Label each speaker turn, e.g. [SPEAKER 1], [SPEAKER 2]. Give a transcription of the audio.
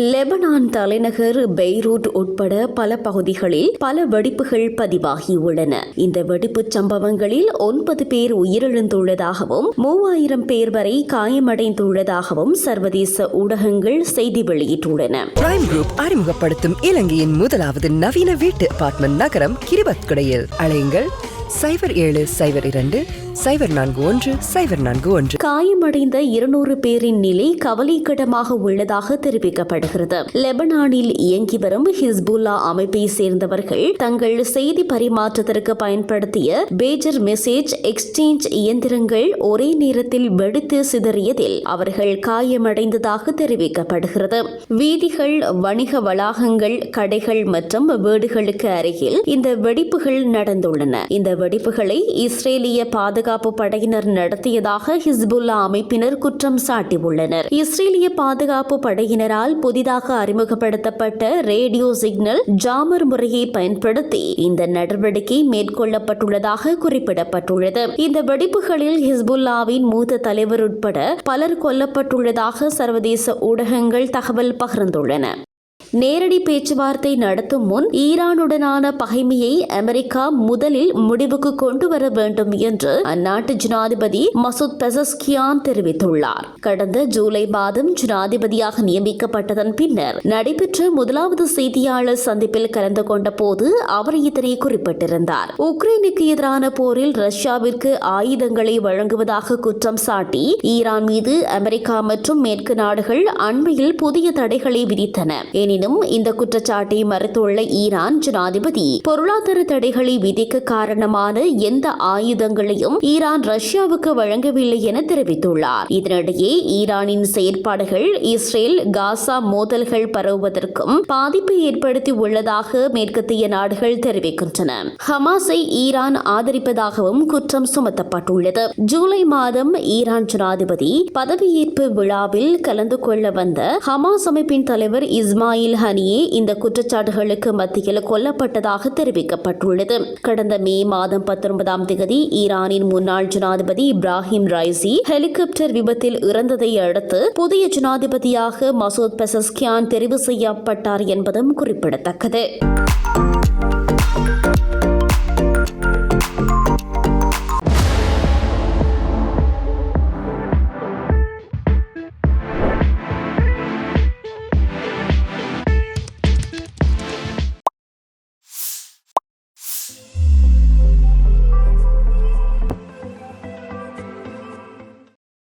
[SPEAKER 1] Lebanon தலைநகர் Beirut உட்பட பல பகுதிகளில் பல வெடிப்புகள் பதிவாகியுள்ளன இந்த வெடிப்புச் சம்பவங்களில் ஒன்பது பேர் உயிரிழந்துள்ளதாகவும் மூவாயிரம் பேர் வரை காயமடைந்துள்ளதாகவும் சர்வதேச ஊடகங்கள் செய்தி வெளியிட்டுள்ளன.
[SPEAKER 2] பிரைம் குரூப் அறிமுகப்படுத்தும் இலங்கையின் முதலாவது நவீன வீட்டு அபார்ட்மெண்ட் நகரம் கிரிபத்குடையில். அலையுங்கள். சைபர் ஏழு சைபர் இரண்டு சைபர் நான்கு ஒன்று சைபர் நான்கு ஒன்று.
[SPEAKER 1] காயமடைந்த இருநூறு பேரின் நிலை கவலைக்கிடமாக உள்ளதாக தெரிவிக்கப்படுகிறது. லெபனானில் இயங்கி வரும் ஹிஸ்புல்லா அமைப்பை சேர்ந்தவர்கள் தங்கள் செய்தி பரிமாற்றத்திற்கு பயன்படுத்திய பேஜர் மெசேஜ் எக்ஸ்சேஞ்ச் இயந்திரங்கள் ஒரே நேரத்தில் வெடித்து சிதறியதில் அவர்கள் காயமடைந்ததாக தெரிவிக்கப்படுகிறது. வீதிகள் வணிக வளாகங்கள் கடைகள் மற்றும் வீடுகளுக்கு அருகில் இந்த வெடிப்புகள் நடந்துள்ளன. இந்த வெடிப்புகளை இஸ்ரேலிய பாதுகாப்பு படையினர் நடத்தியதாக ஹிஸ்புல்லா அமைப்பினர் குற்றம் சாட்டியுள்ளனர். இஸ்ரேலிய பாதுகாப்பு படையினரால் புதிதாக அறிமுகப்படுத்தப்பட்ட ரேடியோ சிக்னல் ஜாமர் முறையை பயன்படுத்தி இந்த நடவடிக்கை மேற்கொள்ளப்பட்டுள்ளதாக குறிப்பிடப்பட்டுள்ளது. இந்த வெடிப்புகளில் ஹிஸ்புல்லாவின் மூத்த தலைவர் உட்பட பலர் கொல்லப்பட்டுள்ளதாக சர்வதேச ஊடகங்கள் தகவல் பகிர்ந்துள்ளன. நேரடி பேச்சுவார்த்தை நடத்தும் முன் ஈரானுடனான பகைமையை அமெரிக்கா முதலில் முடிவுக்கு கொண்டு வர வேண்டும் என்று அந்நாட்டு ஜனாதிபதி மசூத் பெசஸ்கியான் தெரிவித்துள்ளார். கடந்த ஜூலை மாதம் ஜனாதிபதியாக நியமிக்கப்பட்டதன் பின்னர் நடைபெற்ற முதலாவது செய்தியாளர் சந்திப்பில் கலந்து கொண்ட போது அவர் இதனை குறிப்பிட்டிருந்தார். உக்ரைனுக்கு எதிரான போரில் ரஷ்யாவிற்கு ஆயுதங்களை வழங்குவதாக குற்றம் சாட்டி ஈரான் மீது அமெரிக்கா மற்றும் மேற்கு நாடுகள் அண்மையில் புதிய தடைகளை விதித்தன. எனினும் எனினும் இந்த குற்றச்சாட்டை மறுத்துள்ள ஈரான் ஜனாதிபதி பொருளாதார தடைகளை விதிக்க காரணமான எந்த ஆயுதங்களையும் ஈரான் ரஷ்யாவுக்கு வழங்கவில்லை என தெரிவித்துள்ளார். இதனிடையே ஈரானின் செயற்பாடுகள் இஸ்ரேல் காசா மோதல்கள் பரவுவதற்கும் பாதிப்பை ஏற்படுத்தி உள்ளதாக மேற்கத்திய நாடுகள் தெரிவிக்கின்றன. ஹமாஸை ஈரான் ஆதரிப்பதாகவும் குற்றம் சுமத்தப்பட்டுள்ளது. ஜூலை மாதம் ஈரான் ஜனாதிபதி பதவியேற்பு விழாவில் கலந்து கொள்ள வந்த ஹமாஸ் அமைப்பின் தலைவர் இஸ்மாயில் ஹனியே இந்த குற்றச்சாட்டுகளுக்கு மத்தியில் கொல்லப்பட்டதாக தெரிவிக்கப்பட்டுள்ளது. கடந்த மே மாதம் பத்தொன்பதாம் தேதி ஈரானின் முன்னாள் ஜனாதிபதி இப்ராஹிம் ரைசி ஹெலிகாப்டர் விபத்தில் இறந்ததை அடுத்து புதிய ஜனாதிபதியாக மசூத் பெசஸ்கியான் தெரிவு செய்யப்பட்டார் என்பதும் குறிப்பிடத்தக்கது.